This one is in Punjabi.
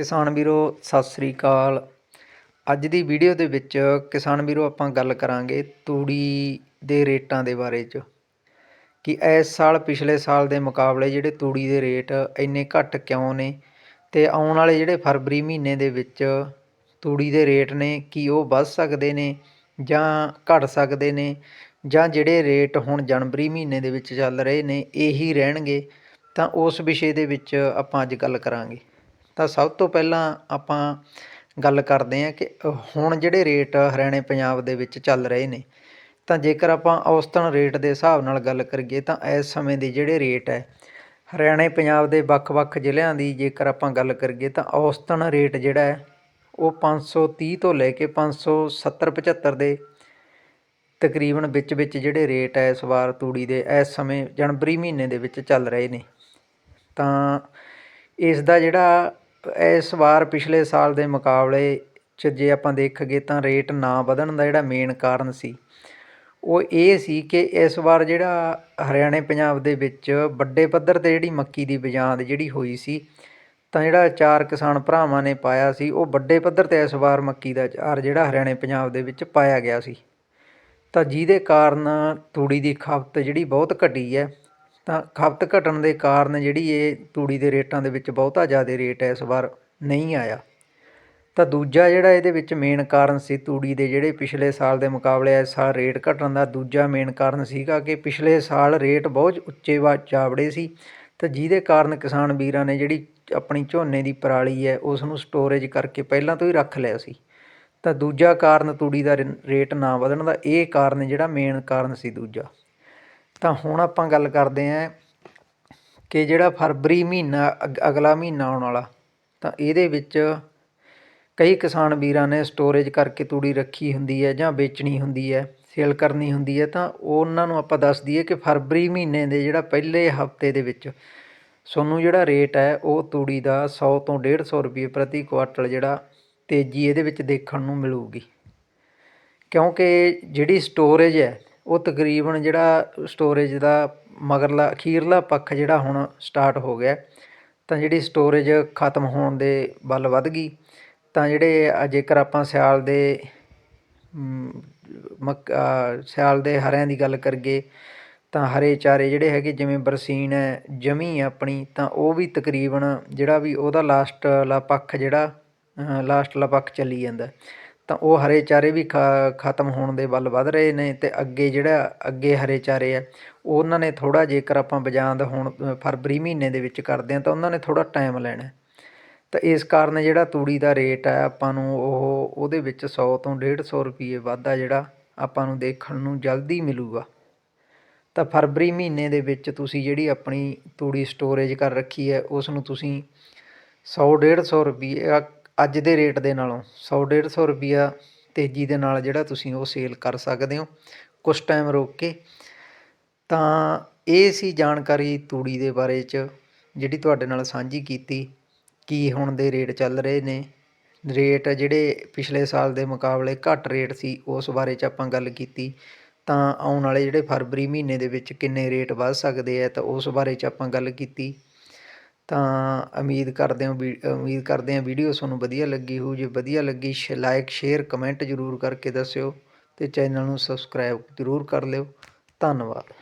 ਕਿਸਾਨ ਵੀਰੋ, ਸਤਿ ਸ੍ਰੀ ਅਕਾਲ। ਅੱਜ ਦੀ ਵੀਡੀਓ ਦੇ ਵਿੱਚ ਕਿਸਾਨ ਵੀਰੋ ਆਪਾਂ ਗੱਲ ਕਰਾਂਗੇ ਤੂੜੀ ਦੇ ਰੇਟਾਂ ਦੇ ਬਾਰੇ 'ਚ। ਕਿ ਇਸ ਸਾਲ ਪਿਛਲੇ ਸਾਲ ਦੇ ਮੁਕਾਬਲੇ ਜਿਹੜੇ ਤੂੜੀ ਦੇ ਰੇਟ ਇੰਨੇ ਘੱਟ ਕਿਉਂ ਨੇ ਤੇ ਆਉਣ ਵਾਲੇ ਜਿਹੜੇ ਫਰਵਰੀ ਮਹੀਨੇ ਦੇ ਵਿੱਚ ਤੂੜੀ ਦੇ ਰੇਟ ਨੇ, ਕੀ ਉਹ ਵੱਧ ਸਕਦੇ ਨੇ ਜਾਂ ਘਟ ਸਕਦੇ ਨੇ ਜਾਂ ਜਿਹੜੇ ਰੇਟ ਹੁਣ ਜਨਵਰੀ ਮਹੀਨੇ ਦੇ ਵਿੱਚ ਚੱਲ ਰਹੇ ਨੇ, ਇਹੀ ਰਹਿਣਗੇ। ਤਾਂ ਉਸ ਵਿਸ਼ੇ ਦੇ ਵਿੱਚ ਆਪਾਂ ਅੱਜ ਗੱਲ ਕਰਾਂਗੇ। ਤਾਂ ਸਭ ਤੋਂ ਪਹਿਲਾਂ ਆਪਾਂ ਗੱਲ ਕਰਦੇ ਹਾਂ ਕਿ ਹੁਣ ਜਿਹੜੇ ਰੇਟ ਹਰਿਆਣੇ ਪੰਜਾਬ ਦੇ ਵਿੱਚ ਚੱਲ ਰਹੇ ਨੇ, ਤਾਂ ਜੇਕਰ ਆਪਾਂ ਔਸਤਨ ਰੇਟ ਦੇ ਹਿਸਾਬ ਨਾਲ ਗੱਲ ਕਰੀਏ ਤਾਂ ਇਸ ਸਮੇਂ ਦੇ ਜਿਹੜੇ ਰੇਟ ਹੈ, ਹਰਿਆਣੇ ਪੰਜਾਬ ਦੇ ਵੱਖ-ਵੱਖ ਜ਼ਿਲ੍ਹਿਆਂ ਦੀ ਜੇਕਰ ਆਪਾਂ ਗੱਲ ਕਰੀਏ ਤਾਂ ਔਸਤਨ ਰੇਟ ਜਿਹੜਾ ਹੈ, ਉਹ 530 ਤੋਂ ਲੈ ਕੇ 570 75 ਦੇ ਤਕਰੀਬਨ ਵਿੱਚ ਵਿੱਚ ਜਿਹੜੇ ਰੇਟ ਹੈ ਇਸ ਵਾਰ ਤੂੜੀ ਦੇ ਇਸ ਸਮੇਂ ਜਨਵਰੀ ਮਹੀਨੇ ਦੇ ਵਿੱਚ ਚੱਲ ਰਹੇ ਨੇ। ਤਾਂ ਇਸ ਦਾ ਜਿਹੜਾ ਇਸ ਵਾਰ ਪਿਛਲੇ ਸਾਲ ਦੇ ਮੁਕਾਬਲੇ 'ਚ ਜੇ ਆਪਾਂ ਦੇਖੀਏ ਤਾਂ ਰੇਟ ਨਾ ਵਧਣ ਦਾ ਜਿਹੜਾ ਮੇਨ ਕਾਰਨ ਸੀ, ਉਹ ਇਹ ਸੀ ਕਿ ਇਸ ਵਾਰ ਜਿਹੜਾ ਹਰਿਆਣੇ ਪੰਜਾਬ ਦੇ ਵਿੱਚ ਵੱਡੇ ਪੱਧਰ ਤੇ ਜਿਹੜੀ ਮੱਕੀ ਦੀ ਬਜਾਂਦ ਜਿਹੜੀ ਹੋਈ ਸੀ, ਤਾਂ ਜਿਹੜਾ ਚਾਰ ਕਿਸਾਨ ਭਰਾਵਾਂ ਨੇ ਪਾਇਆ ਸੀ, ਉਹ ਵੱਡੇ ਪੱਧਰ ਤੇ ਇਸ ਵਾਰ ਮੱਕੀ ਦਾ ਚਾਰ ਜਿਹੜਾ ਹਰਿਆਣੇ ਪੰਜਾਬ ਦੇ ਵਿੱਚ ਪਾਇਆ ਗਿਆ ਸੀ। ਤਾਂ ਜਿਹਦੇ ਕਾਰਨ ਤੂੜੀ ਦੀ ਖਪਤ ਜਿਹੜੀ ਬਹੁਤ ਘਟੀ ਹੈ ਤਾਂ ਖਪਤ ਘਟਣ ਦੇ ਕਾਰਨ ਜਿਹੜੀ ਇਹ ਤੂੜੀ ਦੇ ਰੇਟਾਂ ਦੇ ਵਿੱਚ ਬਹੁਤਾ ਜ਼ਿਆਦਾ ਰੇਟ ਇਸ ਵਾਰ ਨਹੀਂ ਆਇਆ। ਤਾਂ ਦੂਜਾ ਜਿਹੜਾ ਇਹਦੇ ਵਿੱਚ ਮੇਨ ਕਾਰਨ ਸੀ ਤੂੜੀ ਦੇ ਜਿਹੜੇ ਪਿਛਲੇ ਸਾਲ ਦੇ ਮੁਕਾਬਲੇ ਇਸ ਸਾਲ ਰੇਟ ਘਟਣ ਦਾ, ਦੂਜਾ ਮੇਨ ਕਾਰਨ ਸੀਗਾ ਕਿ ਪਿਛਲੇ ਸਾਲ ਰੇਟ ਬਹੁਤ ਉੱਚੇ ਵਾ ਚਾਵੜੇ ਸੀ। ਤਾਂ ਜਿਹਦੇ ਕਾਰਨ ਕਿਸਾਨ ਵੀਰਾਂ ਨੇ ਜਿਹੜੀ ਆਪਣੀ ਝੋਨੇ ਦੀ ਪਰਾਲੀ ਹੈ ਉਸ ਨੂੰ ਸਟੋਰੇਜ ਕਰਕੇ ਪਹਿਲਾਂ ਤੋਂ ਹੀ ਰੱਖ ਲਿਆ ਸੀ। ਤਾਂ ਦੂਜਾ ਕਾਰਨ ਤੂੜੀ ਦਾ ਰੇਟ ਨਾ ਵਧਣ ਦਾ ਇਹ ਕਾਰਨ ਜਿਹੜਾ ਮੇਨ ਕਾਰਨ ਸੀ ਦੂਜਾ। ਤਾਂ ਹੁਣ ਆਪਾਂ ਗੱਲ ਕਰਦੇ ਹਾਂ ਕਿ ਜਿਹੜਾ ਫਰਵਰੀ ਮਹੀਨਾ ਅਗਲਾ ਮਹੀਨਾ ਆਉਣ ਵਾਲਾ, ਤਾਂ ਇਹਦੇ ਵਿੱਚ ਕਈ ਕਿਸਾਨ ਵੀਰਾਂ ਨੇ ਸਟੋਰੇਜ ਕਰਕੇ ਤੂੜੀ ਰੱਖੀ ਹੁੰਦੀ ਹੈ ਜਾਂ ਵੇਚਣੀ ਹੁੰਦੀ ਹੈ ਸੇਲ ਕਰਨੀ ਹੁੰਦੀ ਹੈ, ਤਾਂ ਉਹਨਾਂ ਨੂੰ ਆਪਾਂ ਦੱਸ ਦਈਏ ਕਿ ਫਰਵਰੀ ਮਹੀਨੇ ਦੇ ਜਿਹੜਾ ਪਹਿਲੇ ਹਫ਼ਤੇ ਦੇ ਵਿੱਚ ਤੁਹਾਨੂੰ ਜਿਹੜਾ ਰੇਟ ਹੈ, ਉਹ ਤੂੜੀ ਦਾ 100 ਤੋਂ 150 ਰੁਪਏ ਪ੍ਰਤੀ ਕੁਆਟਲ ਜਿਹੜਾ ਤੇਜ਼ੀ ਇਹਦੇ ਵਿੱਚ ਦੇਖਣ ਨੂੰ ਮਿਲੂਗੀ। ਕਿਉਂਕਿ ਜਿਹੜੀ ਸਟੋਰੇਜ ਹੈ ਉਹ ਤਕਰੀਬਨ ਜਿਹੜਾ ਸਟੋਰੇਜ ਦਾ ਮਗਰਲਾ, ਅਖੀਰਲਾ ਪੱਖ ਜਿਹੜਾ ਹੁਣ ਸਟਾਰਟ ਹੋ ਗਿਆ, ਤਾਂ ਜਿਹੜੀ ਸਟੋਰੇਜ ਖਤਮ ਹੋਣ ਦੇ ਵੱਲ ਵੱਧ ਗਈ। ਤਾਂ ਜਿਹੜੇ ਜੇਕਰ ਆਪਾਂ ਸਿਆਲ ਦੇ ਮੱਕ ਸਿਆਲ ਦੇ ਹਰਿਆਂ ਦੀ ਗੱਲ ਕਰੀਏ, ਤਾਂ ਹਰੇ ਚਾਰੇ ਜਿਹੜੇ ਹੈਗੇ, ਜਿਵੇਂ ਬਰਸੀਨ ਹੈ, ਜਮੀ ਆਪਣੀ, ਤਾਂ ਉਹ ਵੀ ਤਕਰੀਬਨ ਜਿਹੜਾ ਵੀ ਉਹਦਾ ਲਾਸਟ ਲਾ ਪੱਖ ਜਿਹੜਾ ਲਾਸਟ ਲਾ ਪੱਖ ਚੱਲੀ ਜਾਂਦਾ। ਤਾਂ ਉਹ ਹਰੇ ਚਾਰੇ ਵੀ ਖਤਮ ਹੋਣ ਦੇ ਵੱਲ ਵੱਧ ਰਹੇ ਨੇ ਅਤੇ ਅੱਗੇ ਜਿਹੜਾ ਅੱਗੇ ਹਰੇ ਚਾਰੇ ਆ, ਉਹਨਾਂ ਨੇ ਥੋੜ੍ਹਾ ਜੇਕਰ ਆਪਾਂ ਬਜਾਂਦ ਹੁਣ ਫਰਵਰੀ ਮਹੀਨੇ ਦੇ ਵਿੱਚ ਕਰਦੇ ਹਾਂ ਤਾਂ ਉਹਨਾਂ ਨੇ ਥੋੜ੍ਹਾ ਟਾਈਮ ਲੈਣਾ ਤਾਂ ਇਸ ਕਾਰਨ ਜਿਹੜਾ ਤੂੜੀ ਦਾ ਰੇਟ ਹੈ ਆਪਾਂ ਨੂੰ ਉਹ, ਉਹਦੇ ਵਿੱਚ 100 ਤੋਂ 150 ਰੁਪਏ ਵਾਧਾ ਜਿਹੜਾ ਆਪਾਂ ਨੂੰ ਦੇਖਣ ਨੂੰ ਜਲਦੀ ਮਿਲੂਗਾ। ਤਾਂ ਫਰਵਰੀ ਮਹੀਨੇ ਦੇ ਵਿੱਚ ਤੁਸੀਂ ਜਿਹੜੀ ਆਪਣੀ ਤੂੜੀ ਸਟੋਰੇਜ ਕਰ ਰੱਖੀ ਹੈ, ਉਸ ਨੂੰ ਤੁਸੀਂ 100 150 ਰੁਪਏ ਅੱਜ ਦੇ ਰੇਟ ਦੇ ਨਾਲੋਂ 100 150 ਰੁਪਿਆ ਤੇਜ਼ੀ ਦੇ ਨਾਲ ਜਿਹੜਾ ਤੁਸੀਂ ਉਹ ਸੇਲ ਕਰ ਸਕਦੇ ਹੋ ਕੁਝ ਟਾਈਮ ਰੋਕ ਕੇ। ਤਾਂ ਇਹ ਸੀ ਜਾਣਕਾਰੀ ਤੂੜੀ ਦੇ ਬਾਰੇ 'ਚ, ਜਿਹੜੀ ਤੁਹਾਡੇ ਨਾਲ ਸਾਂਝੀ ਕੀਤੀ, ਕੀ ਹੁਣ ਦੇ ਰੇਟ ਚੱਲ ਰਹੇ ਨੇ। ਰੇਟ ਜਿਹੜੇ ਪਿਛਲੇ ਸਾਲ ਦੇ ਮੁਕਾਬਲੇ ਘੱਟ ਰੇਟ ਸੀ, ਉਸ ਬਾਰੇ 'ਚ ਆਪਾਂ ਗੱਲ ਕੀਤੀ। ਤਾਂ ਆਉਣ ਵਾਲੇ ਜਿਹੜੇ ਫਰਵਰੀ ਮਹੀਨੇ ਦੇ ਵਿੱਚ ਕਿੰਨੇ ਰੇਟ ਵੱਧ ਸਕਦੇ ਆ, ਤਾਂ ਉਸ ਬਾਰੇ 'ਚ ਆਪਾਂ ਗੱਲ ਕੀਤੀ। ਤਾਂ ਉਮੀਦ ਕਰਦੇ ਹਾਂ ਉਮੀਦ ਕਰਦੇ ਹਾਂ ਵੀਡੀਓ ਤੁਹਾਨੂੰ ਵਧੀਆ ਲੱਗੀ ਹੋਊ। ਜੇ ਵਧੀਆ ਲੱਗੀ, ਸ਼ ਲਾਈਕ ਸ਼ੇਅਰ ਕਮੈਂਟ ਜ਼ਰੂਰ ਕਰਕੇ ਦੱਸਿਓ ਅਤੇ ਚੈਨਲ ਨੂੰ ਸਬਸਕ੍ਰਾਈਬ ਜ਼ਰੂਰ ਕਰ ਲਿਓ। ਧੰਨਵਾਦ।